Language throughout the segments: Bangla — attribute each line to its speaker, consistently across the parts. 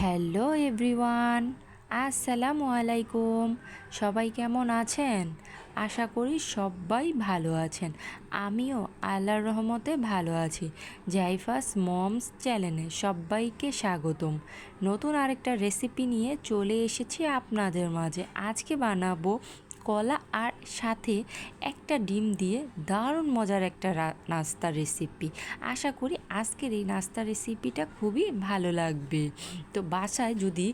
Speaker 1: হ্যালো এভরিওয়ান, আসসালামু আলাইকুম। সবাই কেমন আছেন? আশা করি সবাই ভালো আছেন। আমিও আল্লাহর রহমতে ভালো আছি। জাইফাস মমস চ্যানেলে সবাইকে স্বাগতম। নতুন আরেকটা রেসিপি নিয়ে চলে এসেছি আপনাদের মাঝে। আজকে বানাবো কলা আর সাথে একটা ডিম দিয়ে দারুণ মজার একটা নাস্তার রেসিপি আশা করি আজকের এই নাস্তার রেসিপিটা খুবই ভালো লাগবে। তো বাসায় যদি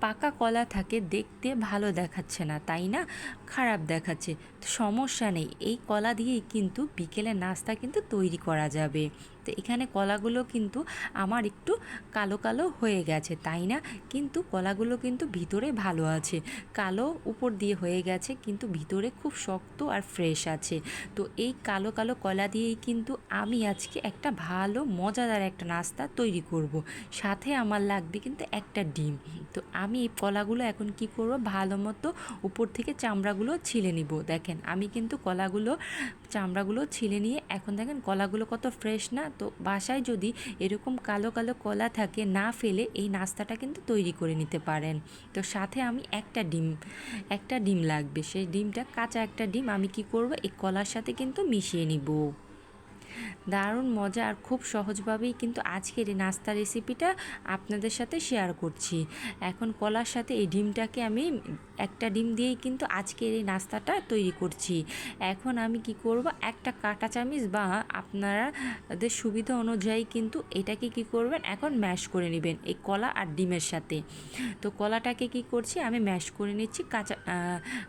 Speaker 1: পাকা কলা থাকে, দেখতে ভালো দেখাচ্ছে না, তাই না? খারাপ দেখাচ্ছে। তো সমস্যা নেই। এই কলা দিয়েই কিন্তু বিকেলে নাস্তা কিন্তু তৈরি করা যাবে। তো এখানে কলাগুলো কিন্তু আমার একটু কালো কালো হয়ে গেছে, তাই না? কিন্তু কলাগুলো কিন্তু ভিতরে ভালো আছে। কালো উপর দিয়ে হয়ে গেছে, কিন্তু ভিতরে খুব শক্ত আর ফ্রেশ আছে। তো এই কালো কালো কলা দিয়েই কিন্তু আমি আজকে একটা ভালো, মজাদার একটা নাস্তা তৈরি করব। সাথে আমার লাগবে কিন্তু একটা ডিম। তো আমি এই কলাগুলো এখন কি করব? ভালো মতো উপর থেকে চামড়াগুলো ছিলে নিব। দেখেন, আমি কিন্তু কলাগুলো, চামড়াগুলো ছিলে নিয়ে এখন দেখেন কলাগুলো কত ফ্রেশ না? তো বাসায় যদি এরকম কালো কালো কলা থাকে না ফেলে এই নাস্তাটা কিন্তু তৈরি করে নিতে পারেন। তো সাথে আমি একটা ডিম একটা ডিম লাগবে। সেই ডিমটা কাঁচা একটা ডিম, আমি কি করব? এই কলার সাথে কিন্তু মিশিয়ে নিব। দারুণ মজা আর খুব সহজভাবেই কিন্তু আজকের এই নাস্তা রেসিপিটা আপনাদের সাথে শেয়ার করছি। এখন কলার সাথে এই ডিমটাকে আমি একটা ডিম দিয়েই কিন্তু আজকের এই নাস্তাটা তৈরি করছি। এখন আমি কি করব? একটা কাঁটা চামিচ বা আপনারাদের সুবিধা অনুযায়ী কিন্তু এটাকে কি করবেন? এখন ম্যাশ করে নেবেন এই কলা আর ডিমের সাথে। তো কলাটাকে কি করছি? আমি ম্যাশ করে নিচ্ছি কাঁচা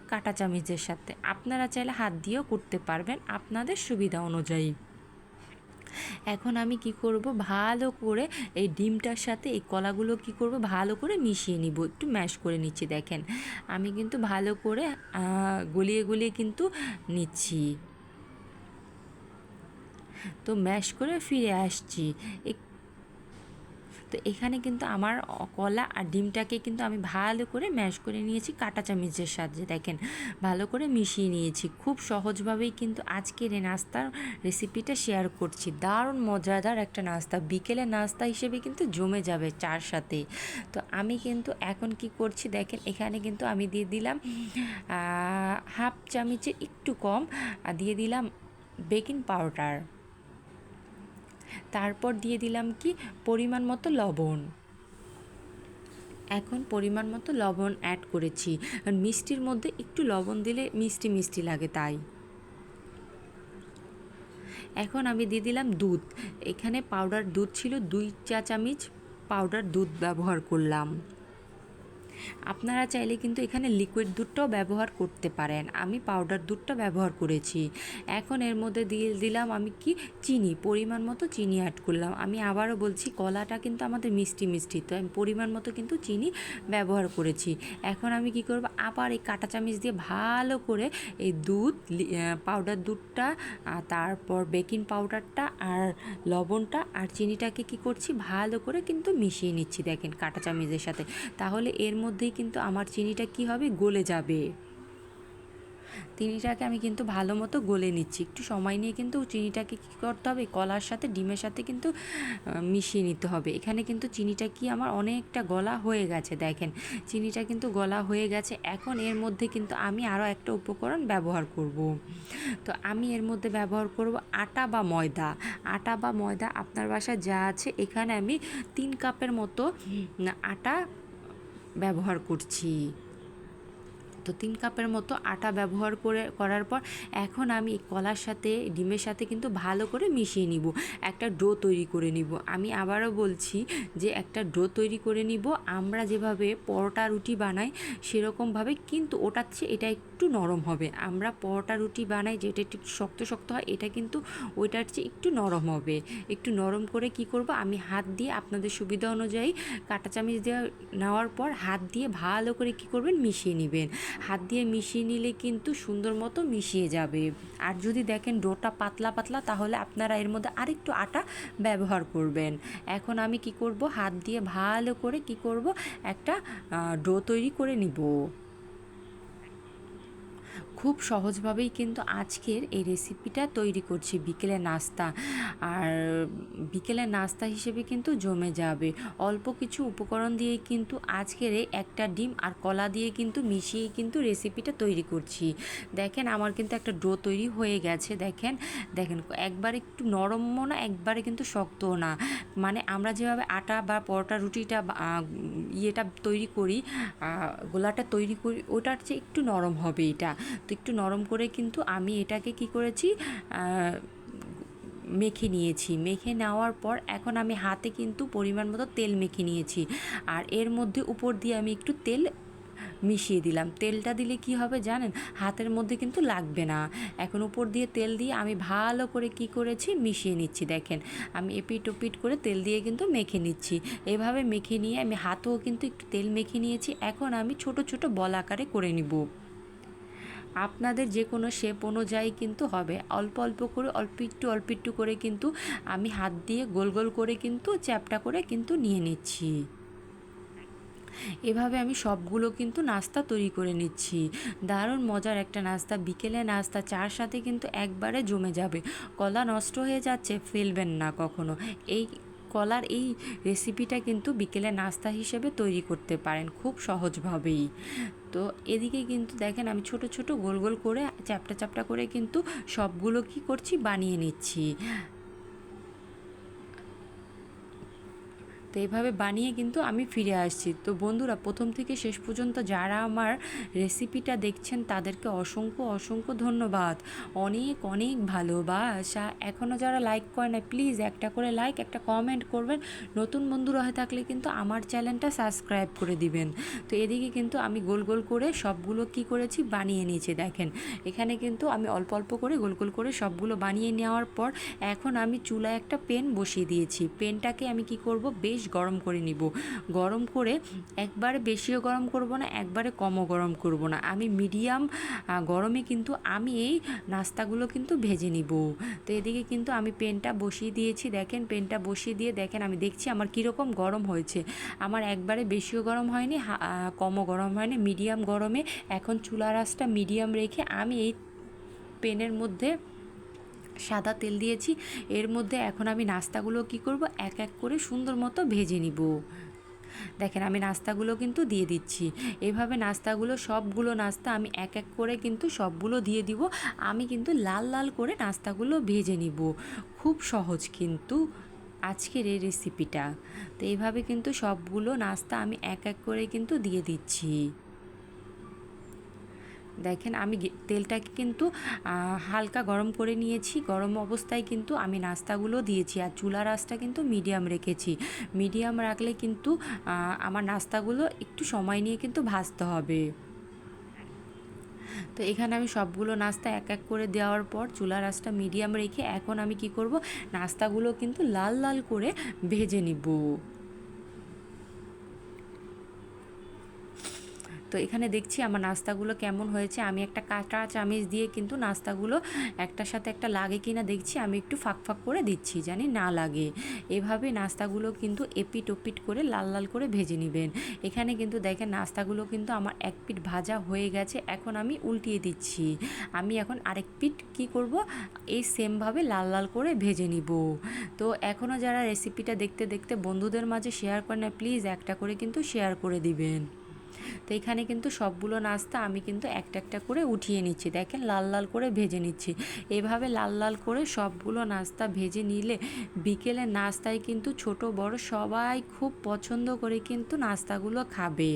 Speaker 1: কাঁটা চামিচের সাথে। আপনারা চাইলে হাত দিয়েও করতে পারবেন আপনাদের সুবিধা অনুযায়ী। এখন আমি কি করব? ভালো করে এই ডিমটার সাথে এই কলাগুলো কি করব? ভালো করে মিশিয়ে নিব। একটু ম্যাশ করে নিচ্ছি, দেখেন। আমি কিন্তু ভালো করে গলিয়ে গলিয়ে কিন্তু নিচ্ছি। তো ম্যাশ করে ফিরে আসছি। তো এখানে কিন্তু আমার কলা আর ডিমটাকে কিন্তু আমি ভালো করে ম্যাশ করে নিয়েছি কাটা চামিচের সাহায্যে, দেখেন। ভালো করে মিশিয়ে নিয়েছি। খুব সহজভাবেই কিন্তু আজকের এই নাস্তার রেসিপিটা শেয়ার করছি। দারুণ মজাদার একটা নাস্তা। বিকেলে নাস্তা হিসেবে কিন্তু জমে যাবে চার সাথে। তো আমি কিন্তু এখন কি করছি, দেখেন, এখানে কিন্তু আমি দিয়ে দিলাম হাফ চামিচের একটু কম দিয়ে দিলাম বেকিং পাউডার। তারপর দিয়ে দিলাম কি? পরিমাণ মতো লবণ। এখন পরিমাণ মতো লবণ অ্যাড করেছি। মিষ্টির মধ্যে একটু লবণ দিলে মিষ্টি মিষ্টি লাগে তাই। এখন আমি দিয়ে দিলাম দুধ। এখানে পাউডার দুধ ছিল দুই চা চামচ পাউডার দুধ ব্যবহার করলাম। আপনারা চাইলে কিন্তু এখানে লিকুইড দুধটাও ব্যবহার করতে পারেন। আমি পাউডার দুধটা ব্যবহার করেছি। এখন এর মধ্যে দিয়ে দিলাম আমি কি? চিনি, পরিমাণ মতো চিনি অ্যাড করলাম। আমি আবারও বলছি, কলাটা কিন্তু আমাদের মিষ্টি মিষ্টি তো আমি পরিমাণ মতো কিন্তু চিনি ব্যবহার করেছি। এখন আমি কি করব? আবার এই কাঁটা চামচ দিয়ে ভালো করে এই দুধ পাউডার দুধটা তারপর বেকিং পাউডারটা আর লবণটা আর চিনিটাকে কি করছি? ভালো করে কিন্তু মিশিয়ে নিচ্ছি। দেখেন কাঁটা চামচের সাথে। তাহলে এর মধ্যেই কিন্তু আমার চিনিটা কি হবে? গলে যাবে। চিনিটাকে আমি কিন্তু ভালো মতো গলে নিচ্ছি। একটু সময় নিয়ে কিন্তু চিনিটাকে কী করতে হবে? কলার সাথে, ডিমের সাথে কিন্তু মিশিয়ে নিতে হবে। এখানে কিন্তু চিনিটা কি আমার অনেকটা গলা হয়ে গেছে, দেখেন। চিনিটা কিন্তু গলা হয়ে গেছে। এখন এর মধ্যে কিন্তু আমি আরও একটা উপকরণ ব্যবহার করব। তো আমি এর মধ্যে ব্যবহার করব আটা বা ময়দা। আটা বা ময়দা আপনার বাসায় যা আছে, এখানে আমি তিন কাপের মতো আটা ব্যবহার করছি। তো তিন কাপের মতো আটা ব্যবহার করে, করার পর এখন আমি কলার সাথে, ডিমের সাথে কিন্তু ভালো করে মিশিয়ে নিব। একটা ডো তৈরি করে নিব। আমি আবারও বলছি যে একটা ডো তৈরি করে নিব। আমরা যেভাবে পরোটা রুটি বানাই সেরকমভাবে কিন্তু ওটার চেয়ে এটা একটু নরম হবে। আমরা পরোটা রুটি বানাই যেটা একটু শক্ত শক্ত হয়, এটা কিন্তু ওইটার চেয়ে একটু নরম হবে। একটু নরম করে কি করব? আমি হাত দিয়ে আপনাদের সুবিধা অনুযায়ী কাঁটা চামচ দেওয়া, নেওয়ার পর হাত দিয়ে ভালো করে কি করবেন? মিশিয়ে নেবেন। হাত দিয়ে মিশিয়ে নিলে কিন্তু সুন্দর মতো মিশিয়ে যাবে। আর যদি দেখেন ডোটা পাতলা পাতলা, তাহলে আপনারা এর মধ্যে আরেকটু আটা ব্যবহার করবেন। এখন আমি কি করব? হাত দিয়ে ভালো করে কি করব? একটা ডো তৈরি করে নিব। খুব সহজভাবেই কিন্তু আজকের এই রেসিপিটা তৈরি করছি বিকেলে নাস্তা। আর বিকেলে নাস্তা হিসেবে কিন্তু জমে যাবে। অল্প কিছু উপকরণ দিয়ে কিন্তু আজকের এই একটা ডিম আর কলা দিয়ে কিন্তু মিশিয়ে কিন্তু রেসিপিটা তৈরি করছি। দেখেন আমার কিন্তু একটা ডো তৈরি হয়ে গেছে, দেখেন। দেখেন, একবার একটু নরমও না, একবারে কিন্তু শক্তও না। মানে আমরা যেভাবে আটা বা পরোটা, রুটিটা ইয়েটা তৈরি করি গোলাটা তৈরি করি, ওটার চেয়ে একটু নরম হবে এটা। তো একটু নরম করে কিন্তু আমি এটাকে কি করেছি মেখে নিয়েছি। মেখে নেওয়ার পর এখন আমি হাতে কিন্তু পরিমাণ মতো তেল মেখে নিয়েছি। আর এর মধ্যে উপর দিয়ে আমি একটু তেল মিশিয়ে দিলাম। তেলটা দিলে কি হবে জানেন? হাতের মধ্যে কিন্তু লাগবে না। এখন উপর দিয়ে তেল দিয়ে আমি ভালো করে কি করেছি, মিশিয়ে নিচ্ছি। দেখেন, আমি এপিট ওপিট করে তেল দিয়ে কিন্তু মেখে নিচ্ছি। এভাবে মেখে নিয়ে আমি হাতেও কিন্তু একটু তেল মেখে নিয়েছি। এখন আমি ছোট ছোট বল আকারে করে নিব। আপনাদের যে কোনো শেপ অনুযায়ী কিন্তু হবে। অল্প অল্প করে, অল্প একটু অল্প একটু করে কিন্তু আমি হাত দিয়ে গোল গোল করে কিন্তু চ্যাপটা করে কিন্তু নিয়ে নিচ্ছি। এভাবে আমি সবগুলো কিন্তু নাস্তা তৈরি করে নিচ্ছি। দারুণ মজার একটা নাস্তা বিকেলে নাস্তা, চার সাথে কিন্তু একবারে জমে যাবে। কলা নষ্ট হয়ে যাচ্ছে, ফেলবেন না কখনো। এই কলার এই রেসিপিটা কিন্তু বিকেলে নাস্তা হিসেবে তৈরি করতে পারেন খুব সহজভাবেই। তো এদিকে কিন্তু দেখেন আমি ছোট ছোট গোল গোল করে চ্যাপটা চ্যাপটা করে কিন্তু সবগুলো কি করছি? বানিয়ে নিচ্ছি। তো এইভাবে বানিয়ে কিন্তু আমি ফিরে আসছি। তো বন্ধুরা, প্রথম থেকে শেষ পর্যন্ত যারা আমার রেসিপিটা দেখছেন, তাদেরকে অসংখ্য অসংখ্য ধন্যবাদ। অনেক অনেক ভালোবাসা। এখনও যারা লাইক করে না প্লিজ একটা করে লাইক একটা কমেন্ট করবেন। নতুন বন্ধুরা হয়ে থাকলে কিন্তু আমার চ্যানেলটা সাবস্ক্রাইব করে দিবেন। তো এদিকে কিন্তু আমি গোল গোল করে সবগুলো কি করেছি, বানিয়ে নিয়েছি, দেখেন। এখানে কিন্তু আমি অল্প অল্প করে গোল গোল করে সবগুলো বানিয়ে নেওয়ার পর এখন আমি চুলায় একটা পেন বসিয়ে দিয়েছি। পেনটাকে আমি কি করব, বেশ গরম করে নিব। গরম করে একবারে বেশিও গরম করব না, একবারে কমও গরম করব না। আমি মিডিয়াম গরমে কিন্তু আমি এই নাস্তাগুলো কিন্তু ভেজে নিব। তো এদিকে কিন্তু আমি পেনটা বসিয়ে দিয়েছি, দেখেন পেনটা বসিয়ে দিয়ে দেখেন আমি দেখছি আমার কীরকম গরম হয়েছে। আমার একবারে বেশিও গরম হয়নি কমও গরম হয়নি, মিডিয়াম গরমে। এখন চুলা রাসটা মিডিয়াম রেখে আমি এই পেনের মধ্যে সাদা তেল দিয়েছি। এর মধ্যে এখন আমি নাস্তাগুলো কি করব? এক এক করে সুন্দর মতো ভেজে নিব। দেখেন, আমি নাস্তাগুলো কিন্তু দিয়ে দিচ্ছি। এভাবে নাস্তাগুলো, সবগুলো নাস্তা আমি এক এক করে কিন্তু সবগুলো দিয়ে দিব। আমি কিন্তু লাল লাল করে নাস্তাগুলো ভেজে নিব। খুব সহজ কিন্তু আজকের এই রেসিপিটা তো এইভাবে কিন্তু সবগুলো নাস্তা আমি এক এক করে কিন্তু দিয়ে দিচ্ছি। দেখেন, আমি তেলটাকে কিন্তু হালকা গরম করে নিয়েছি। গরম অবস্থায় কিন্তু আমি নাস্তাগুলো দিয়েছি আর চুলার আঁচটা কিন্তু মিডিয়াম রেখেছি। মিডিয়াম রাখলে কিন্তু আমার নাস্তাগুলো একটু সময় নিয়ে কিন্তু ভাজতে হবে। তো এখানে আমি সবগুলো নাস্তা এক এক করে দেওয়ার পর চুলার আঁচটা মিডিয়াম রেখে এখন আমি কি করব? নাস্তাগুলো কিন্তু লাল লাল করে ভেজে নিব। তো এখানে দেখছি আমার নাস্তাগুলো কেমন হয়েছে। আমি একটা কাঁটা চামিচ দিয়ে কিন্তু নাস্তাগুলো একটার সাথে একটা লাগে কি না দেখছি, আমি একটু ফাঁক ফাঁক করে দিচ্ছি, জানি না লাগে। এভাবে নাস্তাগুলো কিন্তু এপিট ওপিট করে লাল লাল করে ভেজে নেবেন। এখানে কিন্তু দেখেন নাস্তাগুলো কিন্তু আমার এক পিঠ ভাজা হয়ে গেছে, এখন আমি উল্টিয়ে দিচ্ছি। আমি এখন আরেক পিঠ কি করব? এই সেমভাবে লাল লাল করে ভেজে নিব। তো এখনও যারা রেসিপিটা দেখতে দেখতে বন্ধুদের মাঝে শেয়ার করে না প্লিজ একটা করে কিন্তু শেয়ার করে দিবেন। তো এখানে কিন্তু সবগুলো নাস্তা আমি কিন্তু একটা একটা করে উঠিয়ে নিচ্ছি। দেখেন লাল লাল করে ভেজে নিচ্ছি। এভাবে লাল লাল করে সবগুলো নাস্তা ভেজে নিলে বিকেলে নাস্তায় কিন্তু ছোট, বড় সবাই খুব পছন্দ করে কিন্তু নাস্তাগুলো খাবে।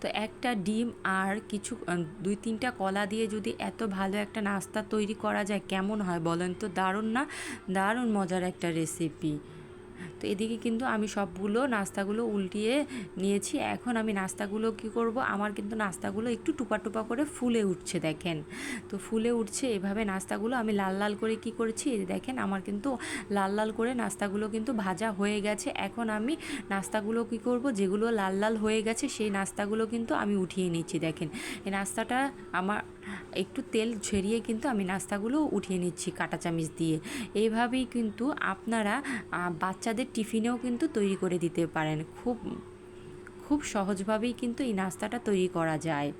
Speaker 1: তো একটা ডিম আর কিছু দুই তিনটা কলা দিয়ে যদি এত ভালো একটা নাস্তা তৈরি করা যায় কেমন হয় বলেন তো? দারুণ না? দারুণ মজার একটা রেসিপি তো এদিকে কিন্তু আমি সবগুলো নাস্তাগুলো উল্টিয়ে নিয়েছি। এখন আমি নাস্তাগুলো কি করব? আমার কিন্তু নাস্তাগুলো একটু টুপা টুপা করে ফুলে উঠছে দেখেন। তো ফুলে উঠছে এভাবে নাস্তাগুলো। আমি লাল লাল করে কি করেছি? দেখেন আমার কিন্তু লাল লাল করে নাস্তাগুলো কিন্তু ভাজা হয়ে গেছে। এখন আমি নাস্তাগুলো কি করব? যেগুলো লাল লাল হয়ে গেছে সেই নাস্তাগুলো কিন্তু আমি উঠিয়ে নিচ্ছি দেখেন। এই নাস্তাটা আমার একটু তেল ঝরিয়ে কিন্তু আমি নাস্তাগুলো উঠিয়ে নিচ্ছি কাঁটা চামিচ দিয়ে। এইভাবেই কিন্তু আপনারা আহ, বাচ্চাদের টিফিনেও কিন্তু তৈরি করে দিতে পারেন। খুব খুব সহজভাবেই কিন্তু এই নাস্তাটা তৈরি করা যায়।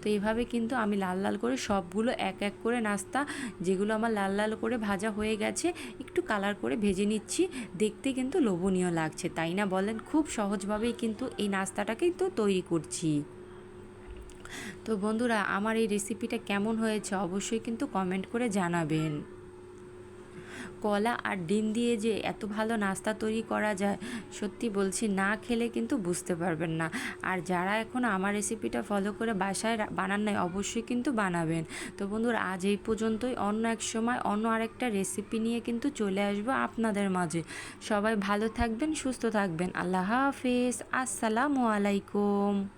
Speaker 1: তো এইভাবে কিন্তু আমি লাল লাল করে সবগুলো এক এক করে নাস্তা, যেগুলো আমার লাল লাল করে ভাজা হয়ে গেছে, একটু কালার করে ভেজে নিচ্ছি। দেখতে কিন্তু লোভনীয় লাগছে, তাই না বলেন? খুব সহজভাবেই কিন্তু এই নাস্তাটা কিন্তু তৈরি করছি। তো বন্ধুরা, আমার এই রেসিপিটা কেমন হয়েছে অবশ্যই কিন্তু কমেন্ট করে জানাবেন। কলা আর ডিম দিয়ে যে এত ভালো নাস্তা তৈরি করা যায়, সত্যি বলছি, না খেলে কিন্তু বুঝতে পারবেন না। আর যারা এখন আমার রেসিপিটা ফলো করে বাসায় বানান নাই, অবশ্যই কিন্তু বানাবেন। তো বন্ধুরা, আজ এই পর্যন্তই। অন্য এক সময় অন্য আরেকটা রেসিপি নিয়ে কিন্তু চলে আসব আপনাদের মাঝে। সবাই ভালো থাকবেন, সুস্থ থাকবেন। আল্লাহ হাফেজ। আসসালামু আলাইকুম।